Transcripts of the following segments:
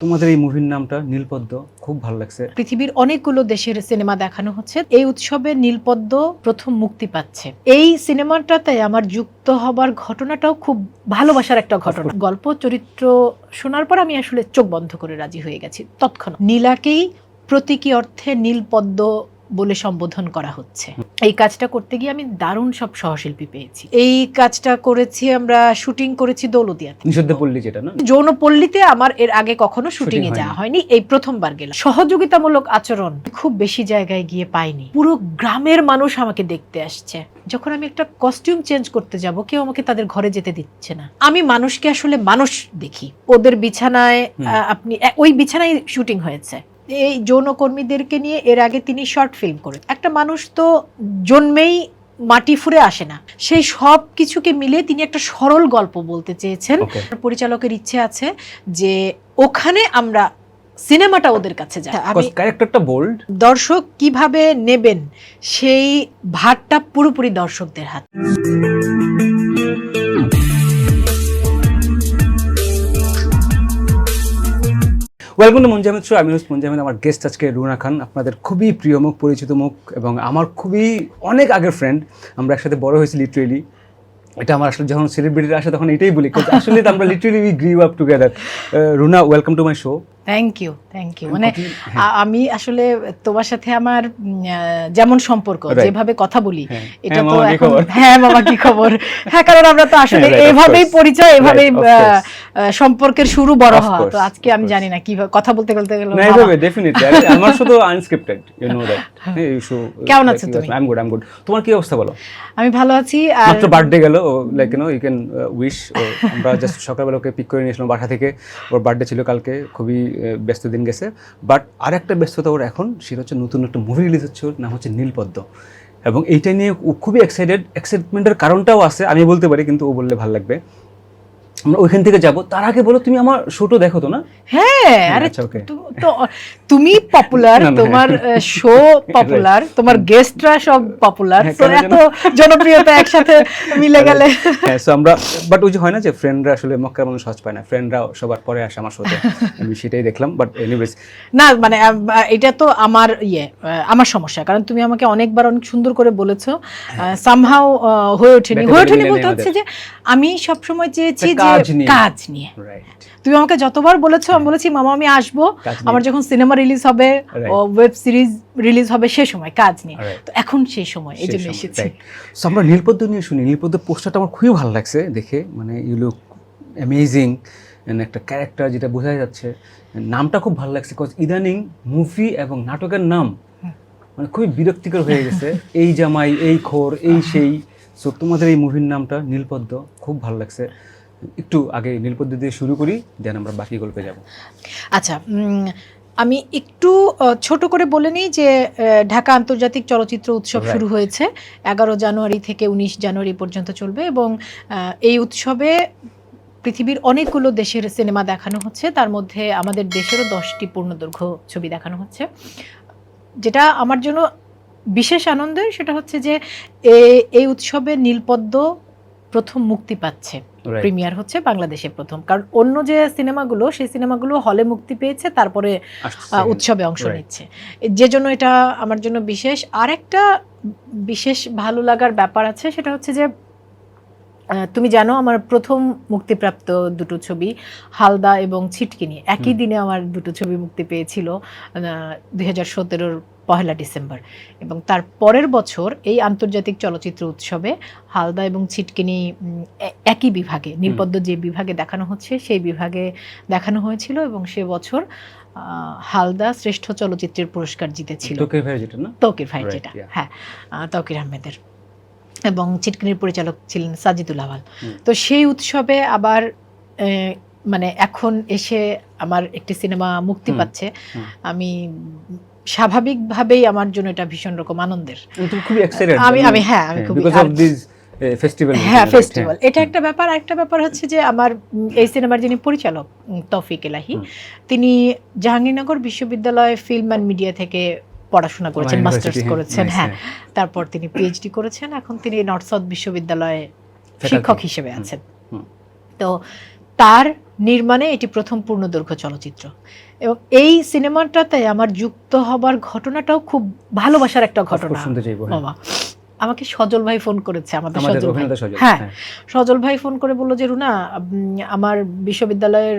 তোমাদের এই মুভির নামটা নীলপদ্ম খুব ভালো লাগছে। পৃথিবীর অনেকগুলো দেশের সিনেমা দেখানো হচ্ছে। এই উৎসবে নীলপদ্ম প্রথম মুক্তি পাচ্ছে। এই সিনেমাটাতে আমার যুক্ত হবার ঘটনাটাও খুব ভালোবাসার একটা ঘটনা। গল্প চরিত্র শোনার পর আমি আসলে চোখ বন্ধ করে রাজি হয়ে গেছি। তৎক্ষণাৎ। নীলাকেই প্রতীকী অর্থে নীলপদ্ম বলে সম্বোধন করা হচ্ছে। এই কাজটা করতে গিয়ে আমি দারুণ সব সহশিল্পী পেয়েছি। এই কাজটা করেছি আমরা শুটিং করেছি দৌলদিয়াতে নিষিদ্ধ পল্লী যেটা না? যৌনপল্লীতে আমার এর আগে কখনো শুটিং এ যাওয়া হয়নি এই প্রথমবার গেলাম। সহযোগিতামূলক আচরণ খুব বেশি জায়গায় গিয়ে পাইনি। পুরো গ্রামের মানুষ আমাকে দেখতে আসছে। যখন আমি একটা কস্টিউম চেঞ্জ করতে যাব কেউ আমাকে তাদের ঘরে যেতে দিচ্ছে না। আমি মানুষকে আসলে মানুষ দেখি। ওদের বিছানায় আপনি ওই বিছানায় শুটিং হয়েছে। এই যৌনকর্মীদেরকে নিয়ে এর আগে তিনি শর্ট ফিল্ম করে একটা মানুষ তো জন্মেই মাটি ফুরে আসে না। সেই সব কিছুকে মিলে তিনি একটা সরল গল্প বলতে চেয়েছেন। পরিচালকের ইচ্ছে আছে যে ওখানে আমরা সিনেমাটা ওদের কাছে যায় আমি ক্যারেক্টারটা বোল্ড দর্শক কীভাবে নেবেন সেই ভারটা পুরোপুরি দর্শকদের হাতে। ওয়েলকাম টু মঞ্জামিদ শো আমি মঞ্জামিদ আমার গেস্ট আজকে রুনা খান, আপনাদের খুবই প্রিয় মুখ, পরিচিত মুখ, এবং আমার খুবই অনেক আগের ফ্রেন্ড আমরা একসাথে বড় হয়েছি লিটারেলি এটা আমার আসলে যখন সেলিব্রিটিরা আসে, তখন এটাই বলি আসলে আমরা literally we grew up together Runa welcome to my show thank you thank you মানে আমি আসলে তোমার সাথে আমার যেমন সম্পর্ক যেভাবে কথা বলি হ্যাঁ। এটা হ্যাঁ, তো এখন হ্যাঁ মামা কি খবর? হ্যাঁ কারণ আমরা তো আসলে হ্যাঁ, এভাবেই পরিচয় এভাবেই সম্পর্কের শুরু বড় হওয়া। তো আজকে আমি জানি না কীভাবে কথা বলতে বলতে গেলে না এভাবে ডেফিনেটলি আমার শুধু আনস্ক্রিপ্টেড ইউ নো দ্যাট কেমন আছো তুমি? I am good I am good তোমার কি অবস্থা বলো? আমি ভালো আছি আর মাত্র বার্থডে গেল like you know you can wish আমরা জাস্ট সকালবেলা ওকে পিক করে নিয়েছিলাম বাসা থেকে। ওর বার্থডে ছিল কালকে খুবই ব্যস্ত দিন গেছে। বাট আর একটা ব্যস্ততা ওর এখন, সেটা হচ্ছে নতুন একটা মুভি রিলিজ হচ্ছে, ওর নাম হচ্ছে নীলপদ্ম। এবং এইটা নিয়ে খুবই এক্সাইটেড এক্সাইটমেন্টের কারণটাও আছে, আমি বলতে পারি, কিন্তু ও বললে ভালো লাগবে। আমরা ওইখান থেকে যাব। তার আগে বলো তুমি আমার শোটো দেখো তো না? হ্যাঁ আরে আচ্ছা, okay. তু- তুমি পপুলার তোমার শো পপুলার তোমার গেস্টরা সব পপুলার হ্যাঁ, তো এত জনপ্রিয়তা একসাথে মিলে গেলে। হ্যাঁ সো আমরা বাট ওই যে হয় না যে ফ্রেন্ডরা আসলে মক্কার মানুষ সহজ পায় না। ফ্রেন্ডরা সবার পরে আসে আমার শোতে আমি সেটাই দেখলাম বাট এনিওয়েজ না মানে এটা তো আমার ইয়ে আমার সমস্যা। কারণ তুমি আমাকে অনেকবার অনেক সুন্দর করে বলেছ সামহাও হয়ে। ওঠেনি। হয়ে ওঠেনি বলতে হচ্ছে যে আমি সবসময় চেয়েছি যে কাজ নিয়ে। তুমি আমাকে যতবার বলেছ আমি বলেছি মামা আমি আসব। আমার যখন সিনেমা রিলিজ হবে ওয়েব সিরিজ রিলিজ হবে সে সময় কাজ নিয়ে। তো এখন সেই সময় এই জন্য এসেছি। আমরা নীলপদ্ম নিয়ে শুনি। নীলপদ্ম পোস্টারটা আমার খুবই ভালো লাগছে দেখে। মানে ইউ লুক অ্যামেজিং একটা ক্যারেক্টার যেটা বোঝা যাচ্ছে। নামটা খুব ভালো লাগছে বিকজ ইদানিং মুভি এবং নাটকের নাম মানে খুবই বিরক্তিকর হয়ে গেছে। এই জামাই এই খোর এই সেই। সো তোমাদের এই মুভির নামটা নীলপদ্ম খুব ভালো লাগছে। একটু আগে নীলপদ্ম দিয়ে শুরু করি দেন আমরা বাকি গল্পে যাব। আচ্ছা আমি একটু ছোট করে বলে নিই যে ঢাকা আন্তর্জাতিক চলচ্চিত্র উৎসব শুরু হয়েছে এগারো জানুয়ারি থেকে উনিশ জানুয়ারি পর্যন্ত চলবে এবং এই উৎসবে পৃথিবীর অনেকগুলো দেশের সিনেমা দেখানো হচ্ছে। তার মধ্যে আমাদের দেশেরও দশটি পূর্ণদৈর্ঘ্য ছবি দেখানো হচ্ছে। যেটা আমার জন্য বিশেষ আনন্দের সেটা হচ্ছে যে এই উৎসবে নীলপদ্ম প্রথম মুক্তি পাচ্ছে। প্রিমিয়ার হচ্ছে বাংলাদেশে প্রথম। কারণ অন্য যে সিনেমাগুলো সেই সিনেমাগুলো হলে মুক্তি পেয়েছে তারপরে আহ, উৎসবে অংশ নিচ্ছে। যে জন্য এটা আমার জন্য বিশেষ। আরেকটা বিশেষ ভালো লাগার ব্যাপার আছে সেটা হচ্ছে যে তুমি জানো আমার প্রথম মুক্তিপ্রাপ্ত দুটো ছবি হালদা এবং ছিটকিনি একই দিনে আমার দুটো ছবি মুক্তি পেয়েছিল দুই হাজার সতেরোর পহেলা ডিসেম্বর। এবং তার পরের বছর এই আন্তর্জাতিক চলচ্চিত্র উৎসবে হালদা এবং ছিটকিনি একই বিভাগে নীলপদ্ম যে বিভাগে দেখানো হচ্ছে সেই বিভাগে দেখানো হয়েছিল এবং সে বছর আহ, হালদা শ্রেষ্ঠ চলচ্চিত্রের পুরস্কার জিতেছিল। তৌকির ভাই যেটা হ্যাঁ তৌকির আহমেদের। এবং চিটকিনির পরিচালক ছিলেন সাজিদুল আওয়াল তো সেই উৎসবে আবার মানে এখন এসে আমার একটি সিনেমা মুক্তি পাচ্ছে। আমি স্বাভাবিকভাবেই আমার জন্য এটা ভীষণ রকম আনন্দের। আমি আমি হ্যাঁ আমি অফ দিস ফেস্টিভ্যাল হ্যাঁ ফেস্টিভ্যাল এটা একটা ব্যাপার একটা ব্যাপার হচ্ছে যে আমার এই সিনেমার যিনি পরিচালক তৌফিক এলাহি তিনি জাহাঙ্গীরনগর বিশ্ববিদ্যালয় ফিল্ম অ্যান্ড মিডিয়া থেকে পড়াশোনা করেছেন মাস্টার্স করেছেন হ্যাঁ। তারপর তিনি পিএইচডি করেছেন এখন তিনি নর্থ সাউথ বিশ্ববিদ্যালয়ে শিক্ষক হিসেবে আছেন। তো তার নির্মাণে এটি প্রথম পূর্ণদৈর্ঘ্য চলচ্চিত্র। এবং এই সিনেমাটাতে আমার যুক্ত হবার ঘটনাটাও খুব ভালোবাসার একটা ঘটনা। হ্যাঁ। বাবা। আমাকে সজল ভাই ফোন করেছে আমাদের সজল ভাই। হ্যাঁ। হ্যাঁ। সজল ভাই ফোন করে বলল যে রুনা আমার বিশ্ববিদ্যালয়ের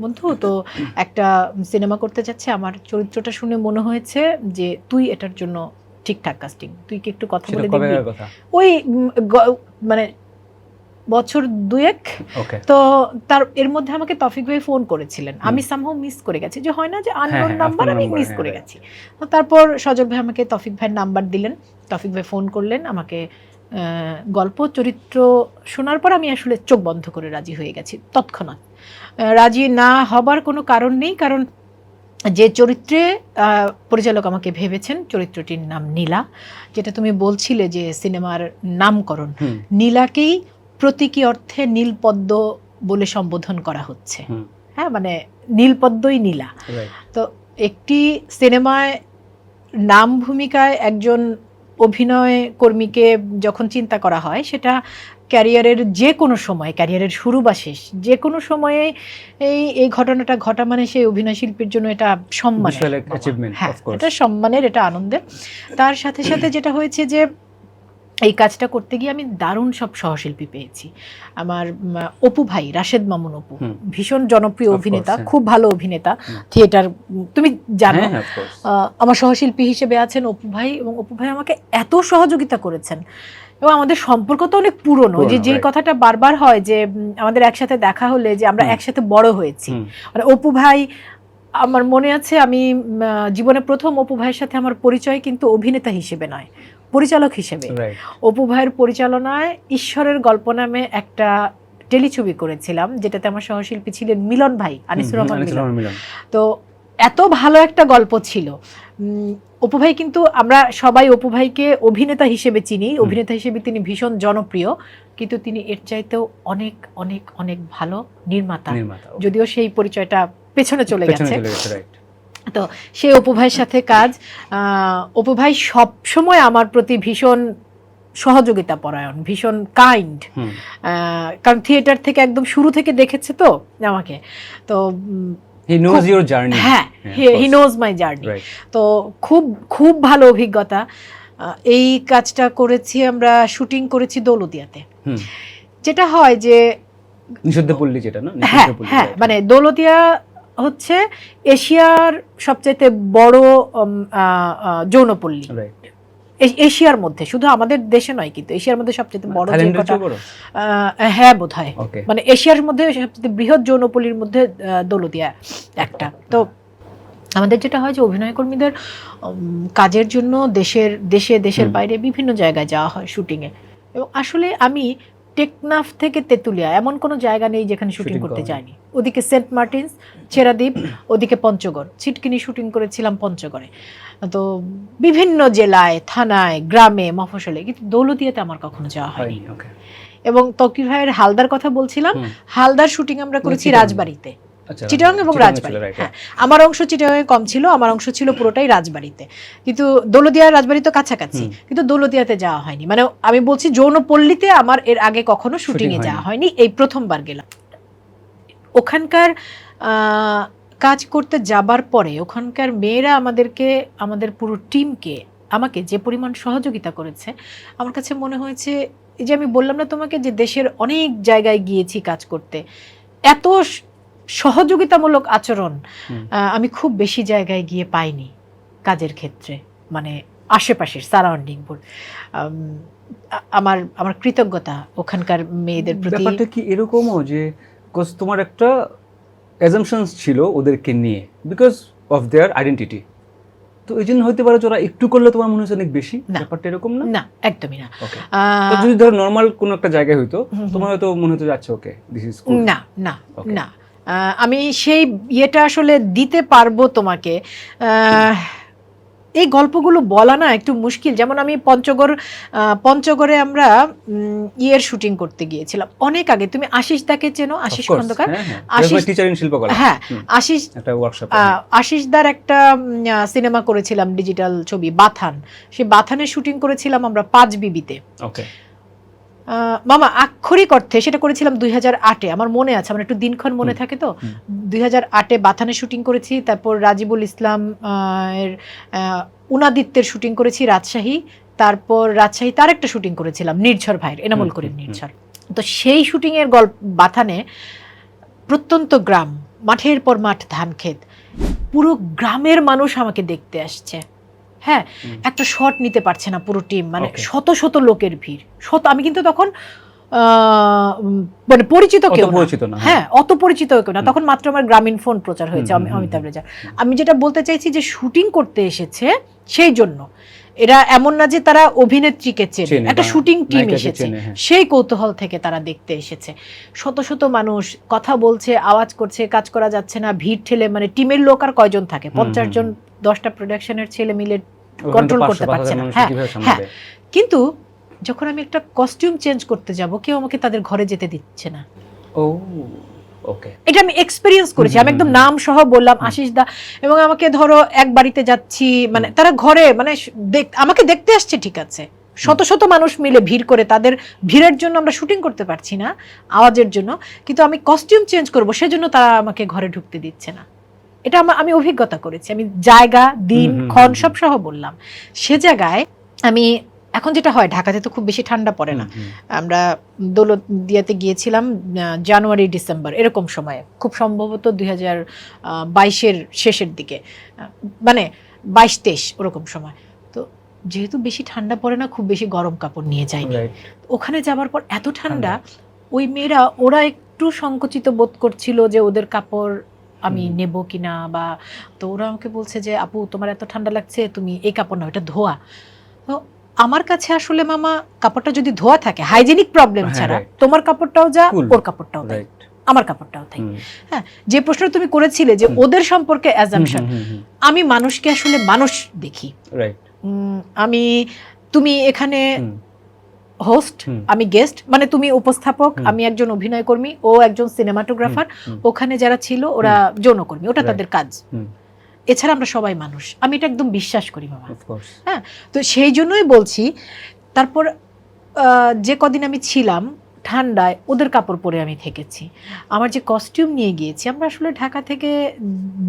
বন্ধু তো একটা সিনেমা করতে যাচ্ছে। আমার চরিত্রটা শুনে মনে হয়েছে যে তুই এটার জন্য ঠিকঠাক কাস্টিং তুই কি একটু কথা বলে দিবি ওই মানে বছর দুয়েক। তো তার এর মধ্যে আমাকে তফিক ভাই ফোন করেছিলেন। আমি সামহাও মিস করে গেছি। যে হয় না যে আননোন হ্যাঁ, নাম্বার আমি মিস হ্যাঁ, করে গেছি। তো তারপর সজল ভাই আমাকে তফিক ভাইয়ের নাম্বার দিলেন। তফিক ভাই ফোন করলেন আমাকে গল্প চরিত্র শোনার পর আমি আসলে চোখ বন্ধ করে রাজি হয়ে গেছি তৎক্ষণাৎ। রাজি না হবার কোনো কারণ নেই কারণ যে চরিত্রে আহ, পরিচালক আমাকে ভেবেছেন চরিত্রটির নাম নীলা। যেটা তুমি বলছিলে যে সিনেমার নামকরণ। নীলাকেই প্রতীকী অর্থে নীলপদ্ম বলে সম্বোধন করা হচ্ছে। হ্যাঁ মানে নীলপদ্মই নীলা। তো একটি সিনেমায় নাম ভূমিকায় একজন অভিনয় কর্মীকে যখন চিন্তা করা হয় সেটা ক্যারিয়ারের যে কোনো সময় ক্যারিয়ারের শুরু বা শেষ যে কোনো সময়ে এই এই ঘটনাটা ঘটা মানে সেই অভিনয় শিল্পীর জন্য এটা সম্মান হ্যাঁ এটা সম্মানের এটা আনন্দের। তার সাথে সাথে যেটা হয়েছে যে এই কাজটা করতে গিয়ে আমি দারুণ সব সহশিল্পী পেয়েছি। আমার অপু ভাই রাশেদ মামুন অপু ভীষণ জনপ্রিয় অভিনেতা হ্যাঁ। খুব ভালো অভিনেতা থিয়েটার তুমি জানো। হ্যাঁ হ্যাঁ আমার সহশিল্পী হিসেবে আছেন অপু ভাই এবং অপু ভাই আমাকে এত সহযোগিতা করেছেন। এবং আমাদের সম্পর্ক তো অনেক পুরনো যে যে কথাটা বারবার হয় যে আমাদের একসাথে দেখা হলে যে আমরা একসাথে বড় হয়েছি। মানে অপু ভাই আমার মনে আছে আমি জীবনে প্রথম অপু ভাইয়ের সাথে আমার পরিচয় কিন্তু অভিনেতা হিসেবে নয়। পরিচালক হিসেবে। অপু ভাইয়ের পরিচালনায় ঈশ্বরের গল্প নামে একটা টেলিছবি করেছিলাম যেটাতে আমার সহশিল্পী ছিলেন মিলন ভাই আনিসুর রহমান মিলন। তো এত ভালো একটা গল্প ছিল। অপু ভাই কিন্তু আমরা সবাই অপু ভাইকে অভিনেতা হিসেবে চিনি। অভিনেতা হিসেবে তিনি ভীষণ জনপ্রিয়। কিন্তু তিনি এর চাইতেও অনেক অনেক অনেক ভালো নির্মাতা। যদিও সেই পরিচয়টা পেছনে চলে গেছে। রাইট সেই অপু ভাইয়ের সাথে কাজ। অপু ভাই সব সময় আমার প্রতি ভীষণ সহযোগিতা পরায়ণ ভীষণ কাইন্ড কারণ থিয়েটার থেকে একদম শুরু থেকে দেখেছে তো আমাকে। তো হ্যাঁ হি নোজ মাই জার্নি তো খুব খুব ভালো অভিজ্ঞতা। এই কাজটা করেছি আমরা শুটিং করেছি দৌলদিয়াতে হুম। যেটা হয় যে নিষিদ্ধ পল্লী যেটা না? হ্যাঁ হ্যাঁ. মানে দৌলতিয়া হচ্ছে এশিয়ার সবচাইতে বড় যৌনপল্লী। এশিয়ার মধ্যে শুধু আমাদের দেশে নয় কিন্তু এশিয়ার মধ্যে সবচেয়ে বড় হ্যাঁ বোধ হয়। মানে এশিয়ার মধ্যে সবচেয়ে বৃহৎ যৌনপল্লীর মধ্যে আহ, দৌলতিয়া একটা। তো আমাদের যেটা হয় যে অভিনয় কর্মীদের কাজের জন্য দেশের দেশে দেশের বাইরে বিভিন্ন জায়গায় যাওয়া হয় শুটিংয়ে। এবং আসলে আমি টেকনাফ থেকে তেতুলিয়া এমন কোনো জায়গা নেই যেখানে শুটিং করতে যায়নি। ওদিকে সেন্ট মার্টিনস ছেড়াদ্বীপ ওদিকে পঞ্চগড়। ছিটকিনি শুটিং করেছিলাম পঞ্চগড়ে। তো বিভিন্ন জেলায় থানায় গ্রামে মফসলে কিন্তু দৌলতিয়াতে আমার কখনো যাওয়া হয়নি। হয়নি এবং তকির ভাইয়ের হালদার কথা বলছিলাম হালদার শুটিং আমরা করেছি রাজবাড়িতে। আচ্ছা চিটাগাং এবং রাজবাড়ি। হ্যাঁ। আমার অংশ চিটাগাংয়ে কম ছিল আমার অংশ ছিল পুরোটাই রাজবাড়িতে। কিন্তু দৌলদিয়া রাজবাড়ি তো কাছাকাছি কিন্তু দৌলদিয়াতে যাওয়া হয়নি। মানে আমি বলছি যৌনপল্লীতে আমার এর আগে কখনো শুটিং এ যাওয়া হয়নি এই প্রথমবার গেলাম। ওখানকার আহ, কাজ করতে যাবার পরে ওখানকার মেয়েরা আমাদেরকে আমাদের পুরো টিমকে আমাকে যে পরিমাণ সহযোগিতা করেছে আমার কাছে মনে হয়েছে এই যে আমি বললাম না তোমাকে যে দেশের অনেক জায়গায় গিয়েছি কাজ করতে এত সহযোগিতামূলক আচরণ আমি খুব বেশি জায়গায় গিয়ে পাইনি কাজের ক্ষেত্রে মানে আশেপাশের সারাউন্ডিং আমার আমার কৃতজ্ঞতা ওখানকার মেয়েদের প্রতি। ব্যাপারটা কি এরকমও যে তোমার একটা অ্যাজামশনস ছিল ওদেরকে নিয়ে বিকজ অফ দেয়ার আইডেন্টিটি তো এই জন্য হতে পারে ওরা একটু করলে তোমার মনে হচ্ছে অনেক বেশি। ব্যাপারটা এরকম না? না একদমই না। যদি ধরো নর্মাল কোনো একটা জায়গায় হইতো। তোমার হয়তো মনে হতো যাচ্ছে ওকে দিস ইজ না না না। আমি সেই ইয়েটা আসলে দিতে পারব তোমাকে। এই গল্পগুলো বলা না একটু মুশকিল। যেমন আমি পঞ্চগড় পঞ্চগড়ে আমরা ইয়ের শুটিং করতে গিয়েছিলাম। অনেক আগে। তুমি আশিস দাকে চেনো? Ashis Khandakar? Ashis- teacher in Shilpakala. হ্যাঁ। আশিস একটা ওয়ার্কশপ আহ, আশিসদার একটা সিনেমা করেছিলাম ডিজিটাল ছবি বাথান। সেই বাথানের শুটিং করেছিলাম আমরা পাঁচ বিবিতে। ওকে মামা আক্ষরিক অর্থে সেটা করেছিলাম দুই হাজার আটে। আমার মনে আছে আমার একটু দিনক্ষণ মনে থাকে তো? দুই হাজার আটে বাথানে শুটিং করেছি তারপর রাজিবুল ইসলাম এর উনাদিত্যের শুটিং করেছি রাজশাহী তারপর রাজশাহী তার একটা শুটিং করেছিলাম নির্ঝর ভাইয়ের এনামুল করিম। নির্ঝর। তো সেই শুটিং এর গল্প বাথানে প্রত্যন্ত গ্রাম মাঠের পর মাঠ ধান ক্ষেত পুরো গ্রামের মানুষ আমাকে দেখতে আসছে। হ্যাঁ একটা শট নিতে পারছে না পুরো টিম মানে শত শত লোকের ভিড়। শত আমি কিন্তু তখন আহ, মানে পরিচিত কেউ পরিচিত না, হ্যাঁ। অত পরিচিত কেউ না। তখন মাত্র আমার গ্রামীণ ফোন প্রচার হয়েছে অমিতাভ রেজা আমি যেটা বলতে চাইছি যে শুটিং করতে এসেছে সেই জন্য। এরা এমন না যে তারা অভিনেত্রীকে চেনে একটা শুটিং টিম এসেছে হ্যাঁ। সেই কৌতূহল থেকে তারা দেখতে এসেছে শত শত মানুষ কথা বলছে আওয়াজ করছে কাজ করা যাচ্ছে না ভিড় ঠেলে মানে টিমের লোক আর কয়জন থাকে পঞ্চাশ জন দশটা প্রোডাকশনের ছেলে মিলে 500, করতে পারছে না। হ্যাঁ, হ্যাঁ। কিন্তু যখন আমি একটা কস্টিউম চেঞ্জ করতে যাব কেউ আমাকে তাদের ঘরে যেতে দিচ্ছে না ও ওকে এটা আমি এক্সপিরিয়েন্স করেছি। আমি একদম নাম সহ বললাম। আশিস দা এবং আমাকে ধরো এক বাড়িতে যাচ্ছি মানে তারা ঘরে মানে আমাকে দেখতে আসছে ঠিক আছে। শত শত মানুষ মিলে ভিড় করে তাদের ভিড়ের জন্য আমরা শুটিং করতে পারছি না আওয়াজের জন্য। কিন্তু আমি কস্টিউম চেঞ্জ করব সেজন্য তারা আমাকে ঘরে ঢুকতে দিচ্ছে না। এটা আমা- আমি অভিজ্ঞতা করেছি। আমি জায়গা দিন ক্ষণ সব সহ বললাম। সে জায়গায় আমি এখন যেটা হয় ঢাকাতে তো খুব বেশি ঠান্ডা পড়ে না। আমরা দৌলতদিয়াতে গিয়েছিলাম জানুয়ারি ডিসেম্বর এরকম সময়ে। খুব সম্ভবত দুই হাজার বাইশের শেষের দিকে। মানে বাইশ তেইশ ওরকম সময়। তো যেহেতু বেশি ঠান্ডা পড়ে না খুব বেশি গরম কাপড় নিয়ে যায়নি. ওখানে যাবার পর এত ঠান্ডা ওই মেয়েরা ওরা একটু সংকুচিত বোধ করছিল যে ওদের কাপড় আমি। নেব কিনা বা তো ওরা আমাকে বলছে যে আপু তোমার এত ঠান্ডা লাগছে তুমি এই কাপড় নাও ওটা ধোয়া। তো আমার কাছে আসলে মামা কাপড়টা যদি ধোয়া থাকে হাইজেনিক প্রবলেম হ্যাঁ, ছাড়া তোমার কাপড়টাও যা. ওর কাপড়টাও তাই। আমার কাপড়টাও তাই। হুম, যে প্রশ্নটা তুমি করেছিলে যে ওদের সম্পর্কে অ্যাজাম্পশন আমি মানুষকে আসলে মানুষ দেখি। আমি তুমি এখানে হোস্ট আমি গেস্ট মানে তুমি উপস্থাপক আমি একজন অভিনয় কর্মী ও একজন সিনেমাটোগ্রাফার ওখানে যারা ছিল ওরা যৌনকর্মী ওটা তাদের কাজ। এছাড়া আমরা সবাই মানুষ আমি এটা একদম বিশ্বাস করি বাবা course. তো সেই জন্যই বলছি তারপর যে কদিন আমি ছিলাম ঠান্ডায় ওদের কাপড় পরে আমি থেকেছি আমার যে কস্টিউম নিয়ে গিয়েছি আমরা আসলে ঢাকা থেকে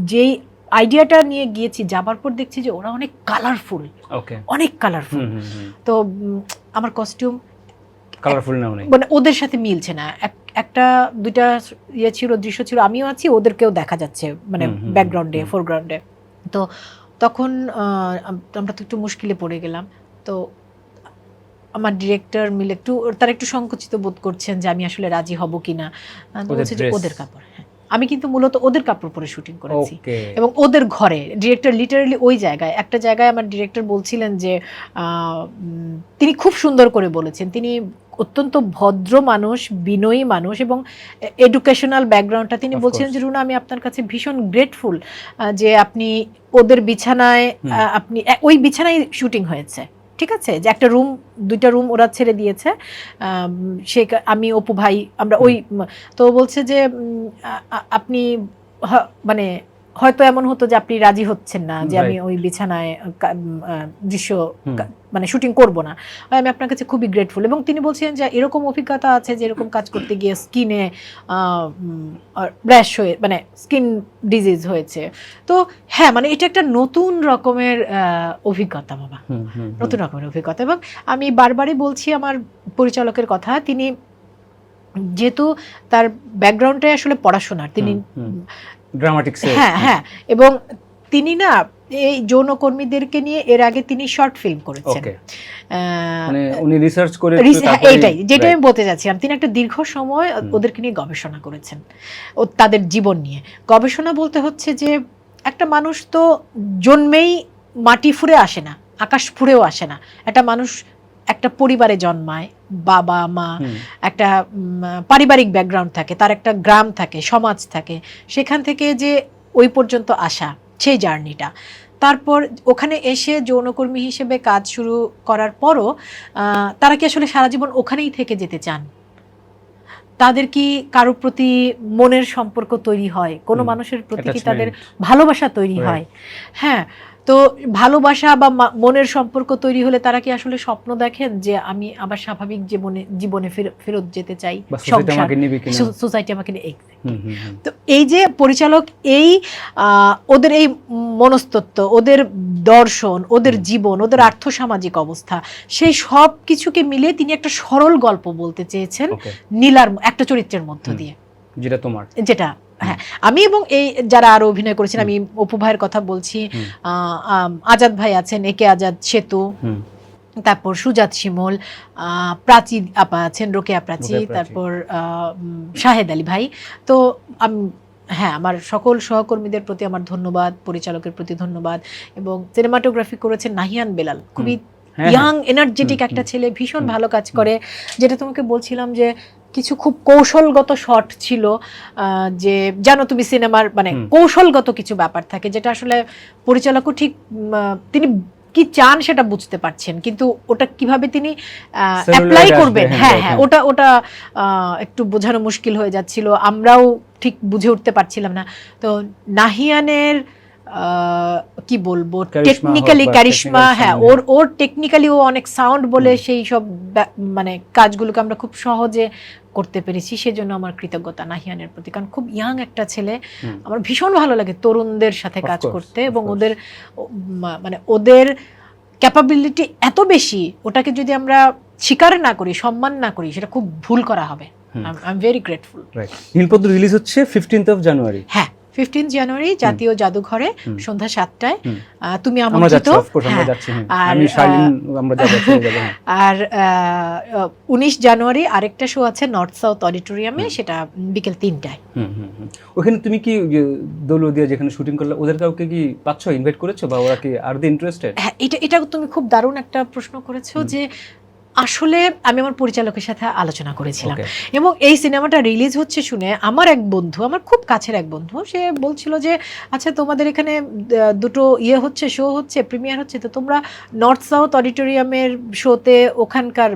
যেই আইডিয়াটা নিয়ে গিয়েছি যাবার পর দেখছি যে ওরা অনেক কালারফুল Okay. অনেক কালারফুল। তো আমার কস্টিউম নাও নেই। মানে ওদের সাথে মিলছে না এক- একটা দুইটা ইয়ে ছিল দৃশ্য ছিল আমিও আছি ওদেরকেও দেখা যাচ্ছে মানে ব্যাকগ্রাউন্ডে ফোরগ্রাউন্ডে তো তখন আমরা তো একটু মুশকিলে পড়ে গেলাম। তো আমার ডিরেক্টর মিলে একটু তারা একটু সংকুচিত বোধ করছেন যে আমি আসলে রাজি হব কিনা। বলছে যে ওদের কাপড় হ্যাঁ। আমি কিন্তু মূলত ওদের কাপড় পরে শুটিং করেছি। এবং ওদের ঘরে ডিরেক্টর লিটারালি ওই জায়গায় একটা জায়গায় আমার ডিরেক্টর বলছিলেন যে আহ, তিনি খুব সুন্দর করে বলেছেন। তিনি অত্যন্ত ভদ্র মানুষ বিনয়ী মানুষ এবং এডুকেশনাল ব্যাকগ্রাউন্ডটা তিনি বলছিলেন যে রুনা আমি আপনার কাছে ভীষণ গ্রেটফুল যে আপনি ওদের বিছানায় আপনি ওই বিছানায় শুটিং হয়েছে ঠিক আছে? যে একটা রুম দুইটা রুম ওরা ছেড়ে দিয়েছে সে আমি অপু ভাই আমরা ওই তো বলছে যে আপনি মানে হয়তো এমন হতো যে আপনি রাজি হচ্ছেন না যে আমি ওই বিছানায় দৃশ্য মানে শুটিং করব না। আমি আপনার কাছে খুবই গ্রেটফুল এবং তিনি বলছিলেন যে এরকম অভিজ্ঞতা আছে যে এরকম কাজ করতে গিয়ে স্কিনে র্যাশ হয়ে মানে স্কিন ডিজিজ হয়েছে। তো হ্যাঁ মানে এটা একটা নতুন রকমের আহ, অভিজ্ঞতা বাবা। নতুন রকমের অভিজ্ঞতা এবং আমি বারবারই বলছি আমার পরিচালকের কথা তিনি যেহেতু তার ব্যাকগ্রাউন্ডটাই আসলে পড়াশোনার তিনি হুম। হ্যাঁ হ্যাঁ এবং তিনি না এই যৌনকর্মীদেরকে নিয়ে এর আগে তিনি শর্ট ফিল্ম করেছেন। মানে উনি রিসার্চ করে হ্যাঁ, এইটাই যেটা আমি বলতে চাচ্ছিলাম তিনি একটা দীর্ঘ সময় ওদেরকে নিয়ে গবেষণা করেছেন ও তাদের জীবন নিয়ে। গবেষণা বলতে হচ্ছে যে একটা মানুষ তো জন্মেই মাটি ফুঁড়ে আসে না আকাশ ফুঁড়েও আসে না। একটা মানুষ একটা পরিবারে জন্মায় বাবা মা একটা পারিবারিক ব্যাকগ্রাউন্ড থাকে তার একটা গ্রাম থাকে সমাজ থাকে সেখান থেকে যে ওই পর্যন্ত আসা সেই জার্নিটা তারপর ওখানে এসে যৌনকর্মী হিসেবে কাজ শুরু করার পরও আহ, তারা কি আসলে সারা জীবন ওখানেই থেকে যেতে চান? তাদের কি কারোর প্রতি মনের সম্পর্ক তৈরি হয়? কোনো মানুষের প্রতি কি তাদের ভালোবাসা তৈরি হয়? হ্যাঁ তো ভালোবাসা বা মনের সম্পর্ক তৈরি হলে তারা কি আসলে স্বপ্ন দেখেন যে আমি আবার স্বাভাবিক জীবনে জীবনে ফেরত যেতে চাই? সোসাইটি আমাকে। তো এই যে পরিচালক এই ওদের এই মনস্তত্ব ওদের দর্শন ওদের জীবন ওদের আর্থসামাজিক অবস্থা সেই সব কিছুকে মিলিয়ে তিনি একটা সরল গল্প বলতে চেয়েছেন নীলার একটা চরিত্রের মধ্য দিয়ে। যেটা তোমার। যেটা হ্যাঁ। আমি এবং এই যারা আরও অভিনয় করেছেন আমি অপু ভাইয়ের কথা বলছি আজাদ ভাই আছেন একে আজাদ সেতু। তারপর সুজাত শিমুল প্রাচী আপা আছেন রোকেয়া প্রাচী তারপর শাহেদ আলী ভাই। তো আম- হ্যাঁ আমার সকল সহকর্মীদের প্রতি আমার ধন্যবাদ পরিচালকের প্রতি ধন্যবাদ এবং সিনেমাটোগ্রাফি করেছেন নাহিয়ান বেলাল। খুবই হ্যাঁ, হ্যাঁ। ইয়াং এনার্জেটিক একটা ছেলে ভীষণ ভালো কাজ করে। যেটা তোমাকে বলছিলাম যে কিছু খুব কৌশলগত শট ছিল যে জানো তুমি সিনেমার মানে কৌশলগত কিছু ব্যাপার থাকে যেটা আসলে পরিচালকও ঠিক তিনি কি চান সেটা বুঝতে পারছেন কিন্তু ওটা কীভাবে তিনি অ্যাপ্লাই করবেন? হ্যাঁ, হ্যাঁ হ্যাঁ হ্যাঁ। ওটা ওটা একটু বোঝানো মুশকিল হয়ে যাচ্ছিল আমরাও ঠিক বুঝে উঠতে পারছিলাম না। তো নাহিয়ানের আহ, কি বলব টেকনিক্যালি ক্যারিশমা হ্যাঁ ওর ওর টেকনিক্যালি ও অনেক সাউন্ড বলে সেই সব মানে কাজগুলোকে আমরা খুব সহজে করতে পেরেছি সেজন্য আমার কৃতজ্ঞতা নাহিয়ানের প্রতি। কারণ খুব ইয়াং একটা ছেলে আমার ভীষণ ভালো লাগে তরুণদের সাথে কাজ করতে এবং ওদের মানে ওদের ক্যাপাবিলিটি এত বেশি ওটাকে যদি আমরা স্বীকার না করি সম্মান না করি সেটা খুব ভুল করা হবে। I am very grateful. Neelpadma release হচ্ছে ফিফটিন্থ অফ জানুয়ারি হ্যাঁ। ফিফটিন জানুয়ারি জাতীয় জাদুঘরে সন্ধ্যা সাতটায়। তুমি আমন্ত্রিত হ্যাঁ। আর, হ্যাঁ। উনিশ জানুয়ারি আরেকটা শো আছে নর্থ সাউথ অডিটোরিয়ামে সেটা বিকেল তিনটায়। হুম, হুম, হুম। ওখানে তুমি কি দৌলদিয়া যেখানে শুটিং করলে ওদের কাউকে কি পাচ্ছ ইনভাইট করেছ? বা ওরা কি আর দি ইন্টারেস্টেড হ্যাঁ এটা এটা তুমি খুব দারুণ একটা প্রশ্ন করেছ যে আসলে আমি আমার পরিচালকের সাথে আলোচনা করেছিলাম। এবং এই সিনেমাটা রিলিজ হচ্ছে শুনে আমার এক বন্ধু আমার খুব কাছের এক বন্ধু সে বলছিল যে আচ্ছা তোমাদের এখানে দুটো ইয়ে হচ্ছে শো হচ্ছে প্রিমিয়ার হচ্ছে তো তোমরা নর্থ সাউথ অডিটোরিয়ামের শোতে ওখানকার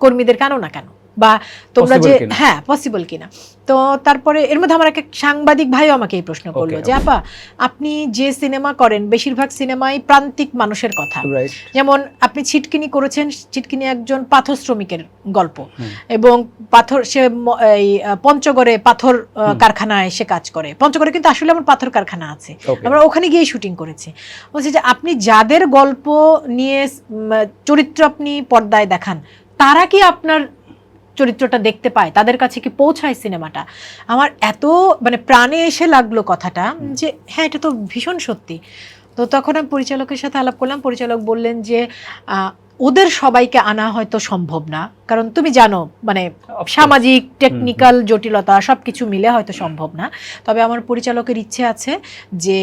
কর্মীদের কেন না কেন? বা তোমরা যে হ্যাঁ পসিবল কিনা? তো তারপরে এর মধ্যে আমার এক সাংবাদিক ভাইও আমাকে এই প্রশ্ন করল যে আপা আপনি যে সিনেমা করেন বেশিরভাগ সিনেমাই প্রান্তিক মানুষের কথা। যেমন আপনি ছিটকিনি করেছেন ছিটকিনি একজন পাথর শ্রমিকের গল্প এবং পাথর সে এই পঞ্চগড়ে পাথর কারখানায় সে কাজ করে। পঞ্চগড়ে কিন্তু আসলে আমার পাথর কারখানা আছে। আমরা ওখানে গিয়ে শুটিং করেছি। বলছি যে আপনি যাদের গল্প নিয়ে চরিত্র আপনি পর্দায় দেখান তারা কি আপনার চরিত্রটা দেখতে পায় তাদের কাছে কি পৌঁছায় সিনেমাটা? আমার এত মানে প্রাণে এসে লাগল কথাটা যে হ্যাঁ এটা তো ভীষণ সত্যি। তো তখন আমি পরিচালকের সাথে আলাপ করলাম পরিচালক বললেন যে ওদের সবাইকে আনা হয়তো সম্ভব না কারণ তুমি জানো মানে সামাজিক টেকনিক্যাল জটিলতা সব কিছু মিলে হয়তো সম্ভব না। তবে আমার পরিচালকের ইচ্ছে আছে যে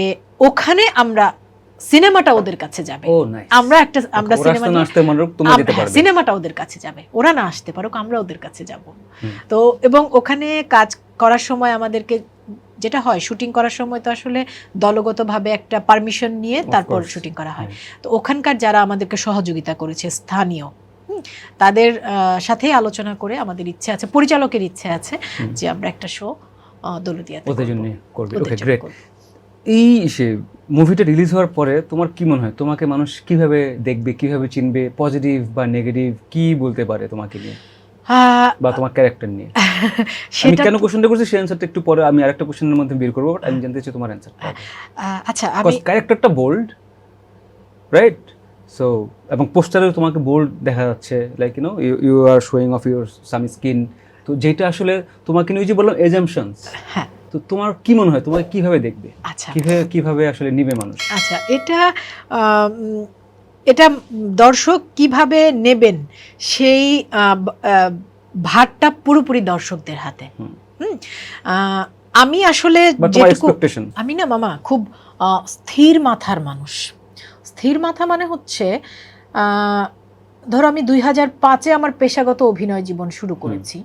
ওখানে আমরা সিনেমাটা ওদের কাছে যাবে। আমরা একটা আমরা সিনেমা হ্যাঁ, সিনেমাটা ওদের কাছে যাবে। ওরা না আসতে পারুক আমরা ওদের কাছে যাব। তো এবং ওখানে কাজ করার সময় আমাদেরকে যেটা হয় শুটিং করার সময় তো আসলে দলগতভাবে একটা পারমিশন নিয়ে তারপর শুটিং করা হয়। তো ওখানকার যারা আমাদেরকে সহযোগিতা করেছে স্থানীয় হুম, তাদের সাথেই আলোচনা করে আমাদের ইচ্ছে আছে পরিচালকের ইচ্ছে আছে যে আমরা একটা শো দলদিয়াতে ওদের জন্য করবে। এই মুভিটা রিলিজ হওয়ার পরে তোমার কি মনে হয়? তোমাকে মানুষ কীভাবে দেখবে কীভাবে চিনবে? পজিটিভ বা নেগেটিভ কি বলতে পারে তোমাকে নিয়ে? বা তোমার ক্যারেক্টার নিয়ে? আমি কেন কোশ্চেনটা করছি? সেই অ্যান্সারটা একটু পরে আমি আরেকটা কোশ্চেনের মধ্যে বের করব বাট আমি জানতে চাই তোমার অ্যান্সারটা আচ্ছা আমি ক্যারেক্টারটা বোল্ড রাইট সো এবং পোস্টারেও তোমাকে বোল্ড দেখা যাচ্ছে like you know you are showing off your some skin তো যেটা আসলে তোমাকে নিয়ে যে বললাম এজামশনস হ্যাঁ। তো তোমার কি মনে হয়? তোমাকে কীভাবে দেখবে? আচ্ছা। কীভাবে কীভাবে আসলে নিবে মানুষ? আচ্ছা এটা এটা দর্শক কীভাবে নেবেন সেই ভারটা পুরোপুরি দর্শকদের হাতে। আমি আসলে যেটুকু আমি না মামা খুব স্থির মাথার মানুষ। স্থির মাথা মানে হচ্ছে আহ, ধরো আমি দুই হাজার পাঁচে আমার পেশাগত অভিনয় জীবন শুরু করেছি।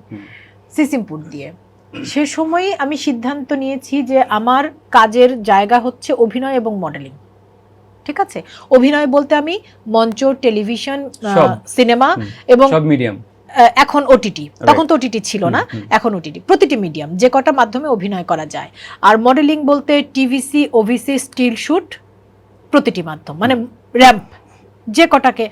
সিসিমপুর দিয়ে। সে সময়ই আমি সিদ্ধান্ত নিয়েছি যে আমার কাজের জায়গা হচ্ছে অভিনয় এবং মডেলিং ঠিক আছে? অভিনয় বলতে আমি মঞ্চ টেলিভিশন সিনেমা এবং সব মিডিয়াম এখন ওটিটি তখন তো ওটিটি ছিল না এখন ওটিটি প্রতিটি মিডিয়াম যে কটা মাধ্যমে অভিনয় করা যায়। আর মডেলিং বলতে টিভিসি ওভিসি স্টিল শুট প্রতিটি মাধ্যম মানে র্যাম্প যে কটাকে।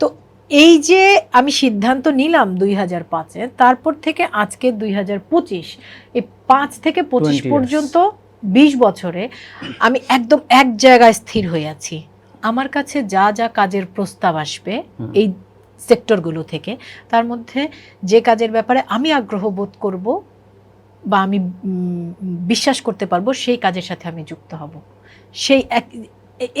তো এই যে আমি সিদ্ধান্ত নিলাম দুই হাজার পাঁচে তারপর থেকে আজকে দুই হাজার পঁচিশ এই পাঁচ থেকে পঁচিশ পর্যন্ত বিশ বছরে আমি একদম এক জায়গায় স্থির হয়ে আছি। আমার কাছে যা যা কাজের প্রস্তাব আসবে এই সেক্টরগুলো থেকে তার মধ্যে যে কাজের ব্যাপারে আমি আগ্রহ বোধ করব বা আমি বিশ্বাস করতে পারব সেই কাজের সাথে আমি যুক্ত হব। সেই এক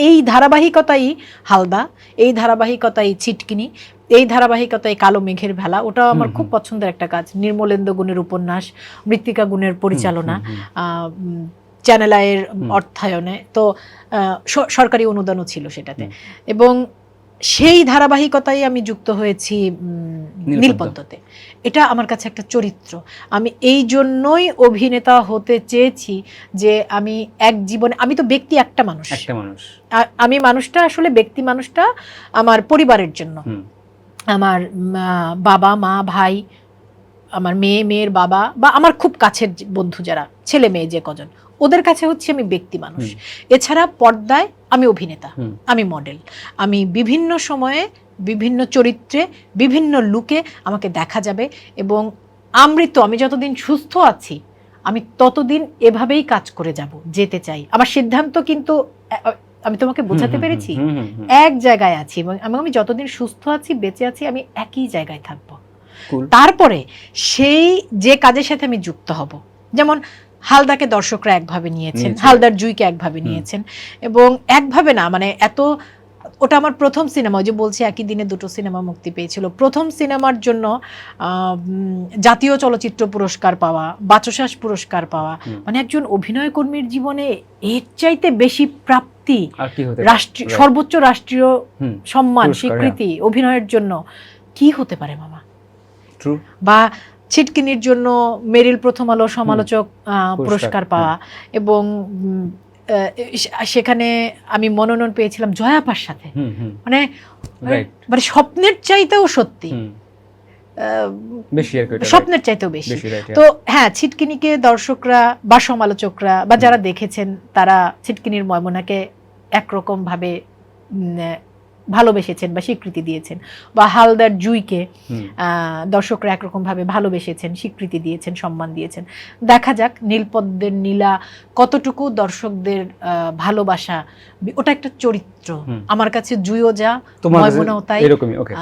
এই ধারাবাহিকতাই হালদা এই ধারাবাহিকতাই ছিটকিনি এই ধারাবাহিকতায় কালো মেঘের ভেলা। ওটাও আমার খুব পছন্দের একটা কাজ। নির্মলেন্দ্র গুণের উপন্যাস মৃত্তিকা গুণের পরিচালনা চ্যানেল আয়ের অর্থায়নে। তো সরকারি অনুদানও ছিল সেটাতে। এবং সেই ধারাবাহিকতায় আমি যুক্ত হয়েছি। নীলপদ্মতে। এটা আমার কাছে একটা চরিত্র। আমি এই জন্যই অভিনেতা হতে চেয়েছি যে আমি এক জীবনে আমি তো ব্যক্তি একটা মানুষ। একটা মানুষ। আমি মানুষটা আসলে ব্যক্তি মানুষটা আমার পরিবারের জন্য। আমার বাবা মা ভাই আমার মেয়ে মেয়ের বাবা বা আমার খুব কাছের বন্ধু যারা ছেলে মেয়ে যে কজন ওদের কাছে হচ্ছে আমি ব্যক্তি মানুষ। এছাড়া পর্দায় আমি অভিনেতা আমি মডেল। আমি বিভিন্ন সময়ে বিভিন্ন চরিত্রে বিভিন্ন লুকে আমাকে দেখা যাবে এবং আমৃত আমি যতদিন সুস্থ আছি আমি ততদিন এভাবেই কাজ করে যাব যেতে চাই। আমার সিদ্ধান্ত কিন্তু আমি তোমাকে বোঝাতে পেরেছি। এক জায়গায় আছি এবং আমি আমি যতদিন সুস্থ আছি বেঁচে আছি আমি একই জায়গায় থাকব। তারপরে সেই যে কাজের সাথে আমি যুক্ত হব যেমন হালদাকে দর্শকরা একভাবে নিয়েছেন। হালদার জুইকে একভাবে নিয়েছেন এবং একভাবে না মানে এত ওটা আমার প্রথম সিনেমা যে বলছি একই দিনে দুটো সিনেমা মুক্তি পেয়েছিল। প্রথম সিনেমার জন্য জাতীয় চলচ্চিত্র পুরস্কার পাওয়া বাচসাস পুরস্কার পাওয়া মানে একজন অভিনয় কর্মীর জীবনে এর চাইতে বেশি প্রাপ্তি রাষ্ট্রীয় সর্বোচ্চ রাষ্ট্রীয় সম্মান স্বীকৃতি অভিনয়ের জন্য কি হতে পারে মামা? বা ছিটকিনির জন্য মেরিল প্রথম আলো সমালোচক আহ, পুরস্কার পাওয়া এবং সেখানে আমি মনোনয়ন পেয়েছিলাম জয়াপার সাথে। হুম মানে মানে স্বপ্নের চাইতেও সত্যি. স্বপ্নের চাইতেও বেশি। তো হ্যাঁ ছিটকিনিকে দর্শকরা বা সমালোচকরা বা যারা দেখেছেন তারা ছিটকিনির ময়মনাকে একরকম ভাবে ভালোবেসেছেন বা স্বীকৃতি দিয়েছেন বা হালদার জুইকে আহ, দর্শকরা একরকমভাবে ভালোবেসেছেন স্বীকৃতি দিয়েছেন সম্মান দিয়েছেন। দেখা যাক নীলপদ্মের নীলা কতটুকু দর্শকদের আহ, ভালোবাসা ওটা একটা চরিত্র। আমার কাছে জুইও যা ময়মনাও তাই। এরকমই ওকে